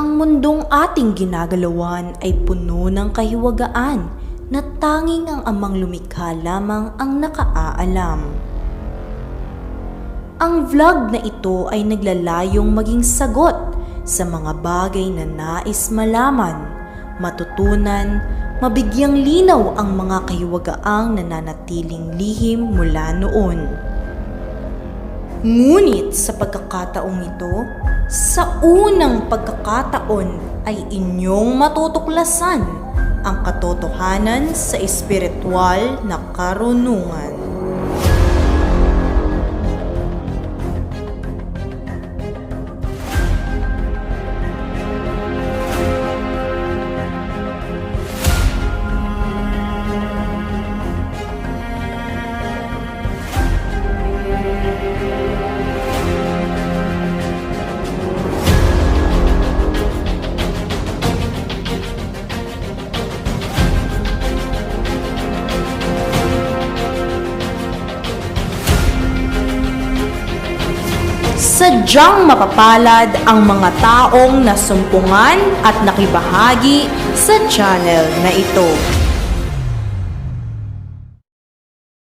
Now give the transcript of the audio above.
Ang mundong ating ginagalawan ay puno ng kahiwagaan na tanging ang amang lumikha lamang ang nakaaalam. Ang vlog na ito ay naglalayong maging sagot sa mga bagay na nais malaman, matutunan, mabigyang linaw ang mga kahiwagaang nananatiling lihim mula noon. Ngunit sa pagkakataong ito, sa unang pagkakataon ay inyong matutuklasan ang katotohanan sa espiritual na karunungan. Sadyang mapapalad ang mga taong nasumpungan at nakibahagi sa channel na ito.